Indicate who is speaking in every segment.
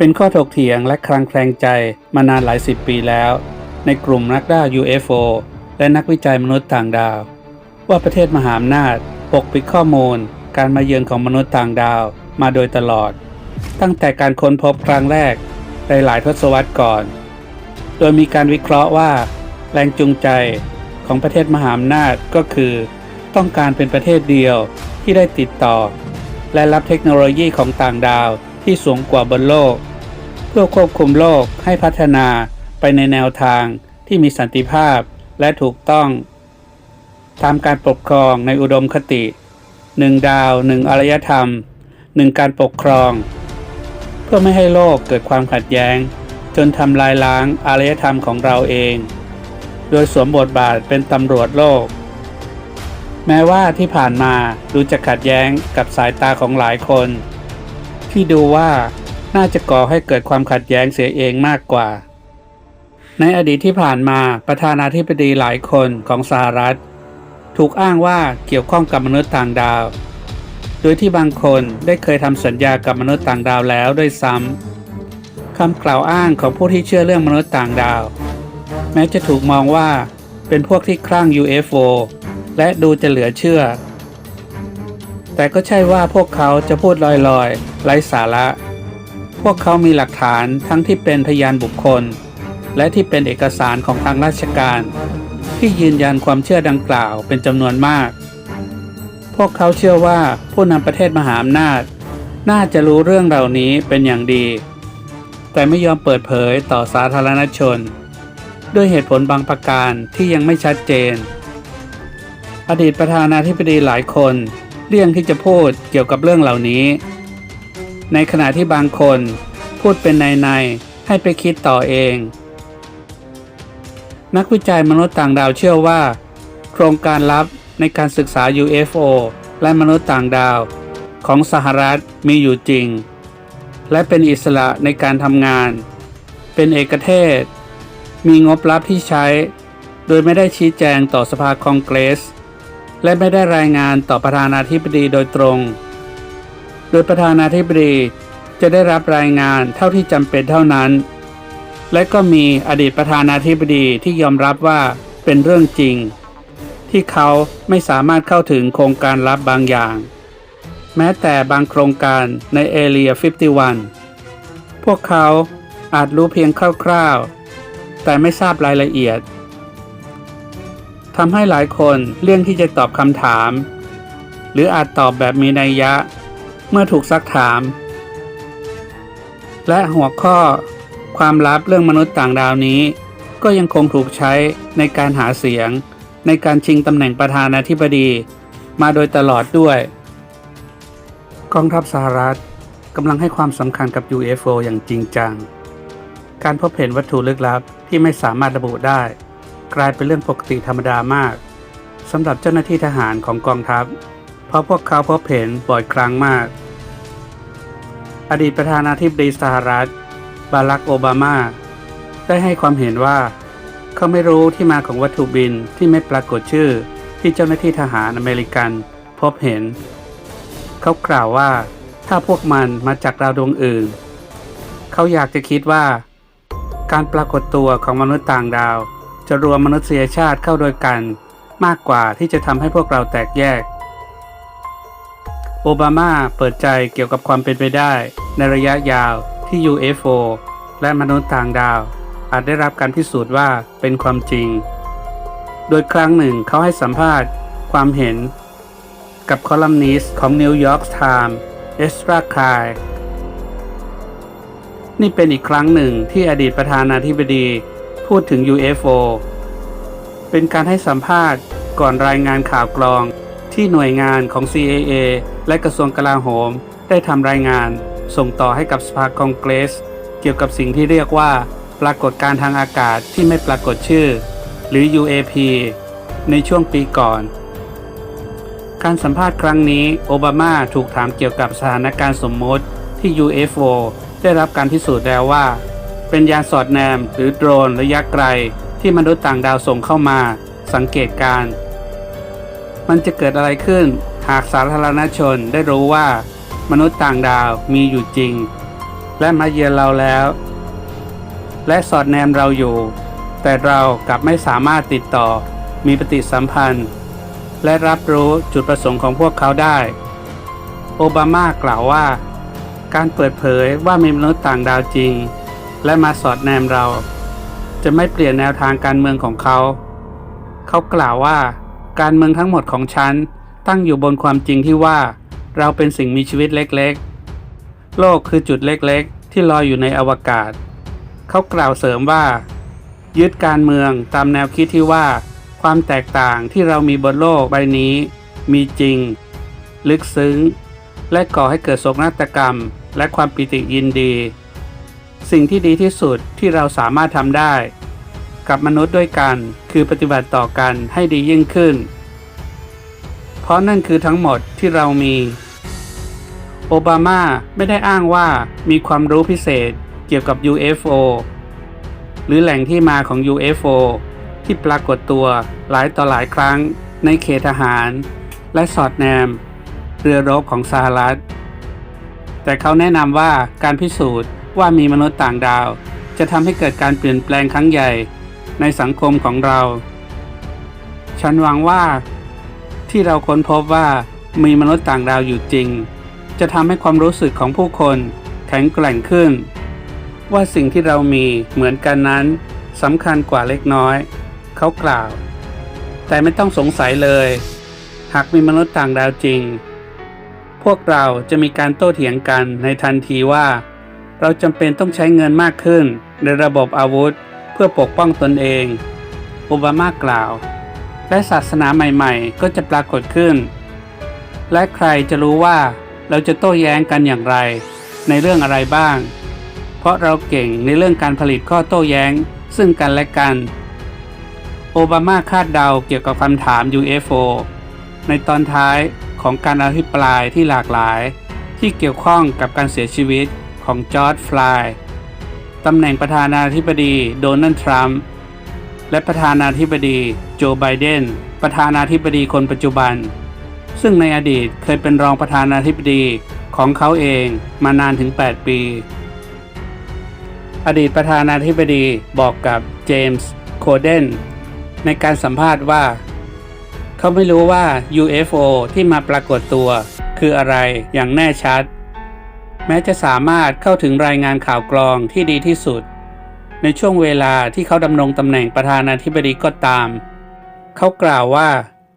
Speaker 1: เป็นข้อถกเถียงและคลางแคลงใจมานานหลายสิบปีแล้ว ในกลุ่มนักล่า UFO และนักวิจัยมนุษย์ต่างดาว ว่าประเทศมหาอำนาจปกปิดข้อมูล การมาเยือนของมนุษย์ต่างดาวมาโดยตลอด ตั้งแต่การค้นพบครั้งแรกในหลายทศวรรษก่อน โดยมีการวิเคราะห์ว่า แรงจูงใจของประเทศมหาอำนาจก็คือ ต้องการเป็นประเทศเดียวที่ได้ติดต่อ และรับเทคโนโลยีของต่างดาวที่สูงกว่าบนโลก เพื่อควบคุมโลกให้พัฒนาไปในแนวทางที่มีสันติภาพและถูกต้องตามการปกครองในอุดมคติหนึ่งดาวหนึ่งอารยธรรมหนึ่งการปกครอง เพื่อไม่ให้โลกเกิดความขัดแย้ง จนทำลายล้างอารยธรรมของเราเอง โดยสวมบทบาทเป็นตำรวจโลก แม้ว่าที่ผ่านมาดูจะขัดแย้งกับสายตาของหลายคน ที่ดูว่า น่าจะก่อให้เกิดความขัดแย้งเสียเองมากกว่า ในอดีตที่ผ่านมาประธานาธิบดีหลายคนของสหรัฐ ถูกอ้างว่าเกี่ยวข้องกับมนุษย์ต่างดาว โดยที่บางคนได้เคยทำสัญญากับมนุษย์ต่างดาวแล้วด้วยซ้ำคำกล่าวอ้างของผู้ที่เชื่อเรื่องมนุษย์ต่างดาว แม้จะถูกมองว่าเป็นพวกที่คลั่ง UFO และดูจะเหลือเชื่อ แต่ก็ใช่ว่าพวกเขาจะพูดลอยๆ ไร้สาระ พวกเขามีหลักฐานทั้งที่เป็นพยานบุคคล และที่เป็นเอกสารของทางราชการ ที่ยืนยันความเชื่อดังกล่าวเป็นจำนวนมาก พวกเขาเชื่อว่าผู้นำประเทศมหาอำนาจ น่าจะรู้เรื่องเหล่านี้เป็นอย่างดี แต่ไม่ยอมเปิดเผยต่อสาธารณชน ด้วยเหตุผลบางประการที่ยังไม่ชัดเจน อดีตประธานาธิบดีหลายคนเลี่ยงที่จะพูดเกี่ยวกับเรื่องเหล่านี้ ในขณะที่บางคนพูดเป็นในๆให้ไปคิดต่อเอง นักวิจัยมนุษย์ต่างดาวเชื่อว่า โครงการลับในการศึกษา UFO และมนุษย์ต่างดาวของสหรัฐมีอยู่จริง และเป็นอิสระในการทำงาน เป็นเอกเทศ มีงบลับที่ใช้ โดยไม่ได้ชี้แจงต่อสภาคองเกรส และไม่ได้รายงานต่อประธานาธิบดีโดยตรง โดยประธานาธิบดีจะได้รับรายงานเท่าที่จำเป็นเท่านั้น และก็มีอดีตประธานาธิบดีที่ยอมรับว่าเป็นเรื่องจริง ที่เขาไม่สามารถเข้าถึงโครงการลับบางอย่าง แม้แต่บางโครงการในเอเรีย 51 พวกเขาอาจรู้เพียงคร่าวๆ แต่ไม่ทราบรายละเอียดทำให้หลายคนเลี่ยงที่จะตอบคำถาม หรืออาจตอบแบบมีนัยยะ เมื่อถูกซักถาม และหัวข้อความลับเรื่องมนุษย์ต่างดาวนี้ ก็ยังคงถูกใช้ในการหาเสียง ในการชิงตำแหน่งประธานาธิบดี มาโดยตลอดด้วย กองทัพสหรัฐกำลังให้ความสำคัญกับ UFO อย่างจริงจัง การพบเห็นวัตถุลึกลับที่ไม่สามารถระบุได้ กลายเป็นเรื่องปกติธรรมดามากสำหรับเจ้าหน้าที่ทหารของกองทัพ เพราะพวกเขาพบเห็นบ่อยครั้งมาก อดีตประธานาธิบดีสหรัฐ บารักโอบามา ได้ให้ความเห็นว่า เขาไม่รู้ที่มาของวัตถุบินที่ไม่ปรากฏชื่อที่เจ้าหน้าที่ทหารอเมริกันพบเห็น เขากล่าวว่า ถ้าพวกมันมาจากดาวดวงอื่น เขาอยากจะคิดว่า การปรากฏตัวของมนุษย์ต่างดาว จะรวมมนุษยชาติเข้าด้วยกัน มากกว่าที่จะทำให้พวกเราแตกแยก โอบามาเปิดใจเกี่ยวกับความเป็นไปได้ ในระยะยาวที่ UFO และมนุษย์ต่างดาว อาจได้รับการพิสูจน์ว่าเป็นความจริง โดยครั้งหนึ่งเขาให้สัมภาษณ์ความเห็น กับคอลัมนิสต์ของ New York Times เอสตราคายนี่เป็นอีกครั้งหนึ่งที่อดีตประธานาธิบดีพูดถึง UFO เป็นการให้สัมภาษณ์ก่อนรายงานข่าวกรองที่หน่วยงานของ CAA และกระทรวงกลาโหม ได้ทำรายงาน ส่งต่อให้กับสภาคองเกรส เกี่ยวกับสิ่งที่เรียกว่า ปรากฏการทางอากาศที่ไม่ปรากฏชื่อ หรือ UAP ในช่วงปีก่อน การสัมภาษณ์ครั้งนี้ โอบามาถูกถามเกี่ยวกับสถานการณ์สมมติที่ UFO ได้รับการพิสูจน์แล้วว่า เป็นยานสอดแนมหรือโดรนระยะไกล ที่มนุษย์ต่างดาวส่งเข้ามา สังเกตการ มันจะเกิดอะไรขึ้น หากสาธารณชนได้รู้ว่ามนุษย์ต่างดาวมีอยู่จริง และมาเยือนเราแล้ว และสอดแนมเราอยู่ แต่เรากลับไม่สามารถติดต่อมีปฏิสัมพันธ์ และรับรู้จุดประสงค์ของพวกเขาได้ โอบามากล่าวว่า การเปิดเผยว่ามีมนุษย์ต่างดาวจริง และมาสอดแนมเรา จะไม่เปลี่ยนแนวทางการเมืองของเขา เขากล่าวว่าการเมืองทั้งหมดของฉัน ตั้งอยู่บนความจริงที่ว่า เราเป็นสิ่งมีชีวิตเล็กๆ โลกคือจุดเล็กๆ ที่ลอยอยู่ในอวกาศ เขากล่าวเสริมว่า ยึดการเมืองตามแนวคิดที่ว่า ความแตกต่างที่เรามีบนโลกใบนี้ มีจริง ลึกซึ้ง และก่อให้เกิดโศกนาฏกรรม และความปิติยินดี สิ่งที่ดีที่สุดที่เราสามารถทำได้ กับมนุษย์ด้วยกันคือปฏิบัติต่อกันให้ดียิ่งขึ้น ราะนั่นคือทั้งหมดที่เรามี โอบามาไม่ได้อ้างว่ามีความรู้พิเศษเกี่ยวกับ UFO หรือแหล่งที่มาของ UFO ที่ปรากฏตัวหลายต่อหลายครั้งในเขตทหาร และสอดแนม เรือรบของสหรัฐ แต่เขาแนะนำว่าการพิสูจน์ว่ามีมนุษย์ต่างดาว จะทำให้เกิดการเปลี่ยนแปลงครั้งใหญ่ในสังคมของเรา ฉันหวังว่า ที่เราค้นพบว่ามีมนุษย์ต่างดาวอยู่จริง จะทำให้ความรู้สึกของผู้คนแข็งแกร่งขึ้น ว่าสิ่งที่เรามีเหมือนกันนั้นสำคัญกว่าเล็กน้อย เขากล่าว แต่ไม่ต้องสงสัยเลย หากมีมนุษย์ต่างดาวจริง พวกเราจะมีการโต้เถียงกันในทันทีว่า เราจำเป็นต้องใช้เงินมากขึ้นในระบบอาวุธ เพื่อปกป้องตนเองโอบามากล่าว และศาสนาใหม่ๆ ก็จะปรากฏขึ้น และใครจะรู้ว่าเราจะโต้แย้งกันอย่างไร ในเรื่องอะไรบ้าง เพราะเราเก่งในเรื่องการผลิตข้อโต้แย้งซึ่งกันและกัน โอบามาคาดเดาเกี่ยวกับคำถาม UFO ในตอนท้ายของการอภิปรายที่หลากหลาย ที่เกี่ยวข้องกับการเสียชีวิตของจอร์จฟลายตำแหน่งประธานาธิบดีโดนัลด์ทรัมป์ และประธานาธิบดีโจไบเดน ประธานาธิบดีคนปัจจุบัน ซึ่งในอดีตเคยเป็นรองประธานาธิบดีของเขาเองมานานถึง 8 ปี อดีตประธานาธิบดีบอกกับเจมส์โคเดนในการสัมภาษณ์ว่า เขาไม่รู้ว่า UFO ที่มาปรากฏตัวคืออะไรอย่างแน่ชัด แม้จะสามารถเข้าถึงรายงานข่าวกรองที่ดีที่สุด ในช่วงเวลาที่เขาดำรงตำแหน่งประธานาธิบดีก็ตาม เขากล่าวว่า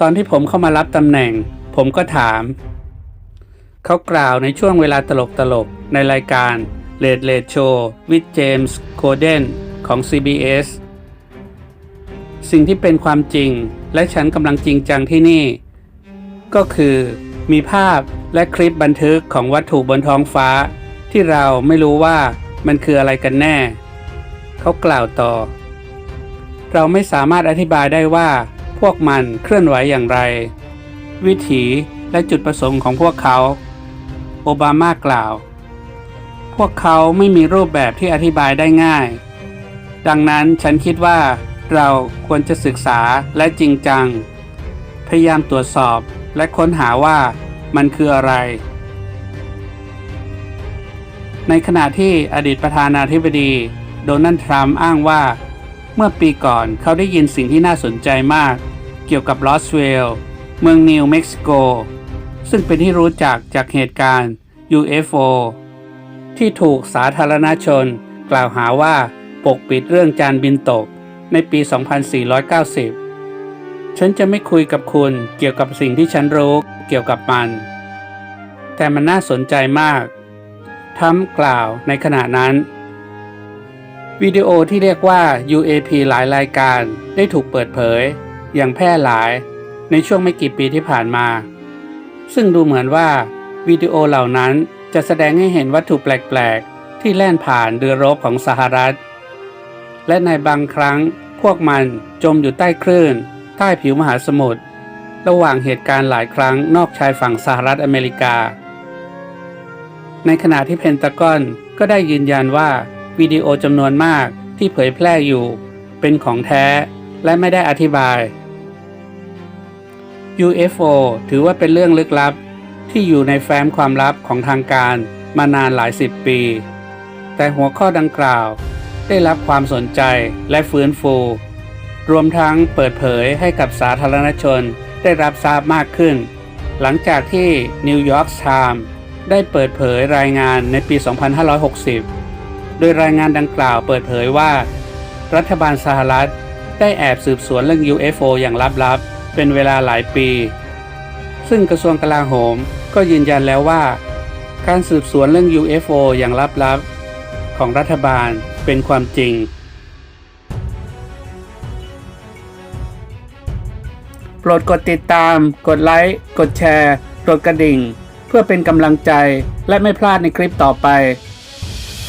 Speaker 1: ตอนที่ผมเข้ามารับตำแหน่ง ผมก็ถาม เขากล่าวในช่วงเวลาตลกๆ ในรายการ Late Late Show with James Corden ของ CBS สิ่งที่เป็นความจริงและฉันกำลังจริงจังที่นี่ ก็คือมีภาพและคลิปบันทึกของวัตถุบนท้องฟ้า ที่เราไม่รู้ว่ามันคืออะไรกันแน่ เขากล่าวต่อ เราไม่สามารถอธิบายได้ว่าพวกมันเคลื่อนไหวอย่างไร วิถีและจุดประสงค์ของพวกเขา โอบามากล่าว พวกเขาไม่มีรูปแบบที่อธิบายได้ง่าย ดังนั้นฉันคิดว่าเราควรจะศึกษาและจริงจัง พยายามตรวจสอบและค้นหาว่ามันคืออะไร ในขณะที่อดีตประธานาธิบดี โดนัลด์ทรัมป์อ้างว่า เมื่อปีก่อนเขาได้ยินสิ่งที่น่าสนใจมาก เกี่ยวกับลอสเวลล์เมืองนิวเม็กซิโก ซึ่งเป็นที่รู้จักจากเหตุการณ์ UFO ที่ถูกสาธารณชนกล่าวหาว่าปกปิดเรื่องจานบินตกในปี 2490 ฉันจะไม่คุยกับคุณเกี่ยวกับสิ่งที่ฉันรู้เกี่ยวกับมัน แต่มันน่าสนใจมากทำกล่าวในขณะนั้น วิดีโอที่เรียกว่า UAP หลายรายการได้ถูกเปิดเผย อย่างแพร่หลายในช่วงไม่กี่ปีที่ผ่านมา ซึ่งดูเหมือนว่าวิดีโอเหล่านั้นจะแสดงให้เห็นวัตถุแปลก ๆ ที่แล่นผ่านเรือรบของสหรัฐ และในบางครั้งพวกมันจมอยู่ใต้คลื่น ใต้ผิวมหาสมุทรระหว่างเหตุการณ์หลายครั้งนอกชายฝั่งสหรัฐอเมริกา ในขณะที่เพนตากอนก็ได้ยืนยันว่า วิดีโอจำนวนมากที่เผยแพร่อยู่ เป็นของแท้และไม่ได้อธิบาย UFO ถือว่าเป็นเรื่องลึกลับที่อยู่ในแฟ้มความลับของทางการมานานหลายสิบปี แต่หัวข้อดังกล่าวได้รับความสนใจและฟื้นฟู รวมทั้งเปิดเผยให้กับสาธารณชนได้รับทราบมากขึ้น หลังจากที่นิวยอร์กไทม์ได้เปิดเผยรายงานในปี 2560 โดยรายงานดังกล่าวเปิดเผยว่า รัฐบาลสหรัฐ ได้แอบสืบสวนเรื่อง UFO อย่างลับๆ เป็นเวลาหลายปี ซึ่งกระทรวงกลาโหมก็ยืนยันแล้วว่า การสืบสวนเรื่อง UFO อย่างลับๆ ของรัฐบาลเป็นความจริง โปรดกดติดตาม กดไลค์ กดแชร์ กดกระดิ่ง เพื่อเป็นกำลังใจและไม่พลาดในคลิปต่อไป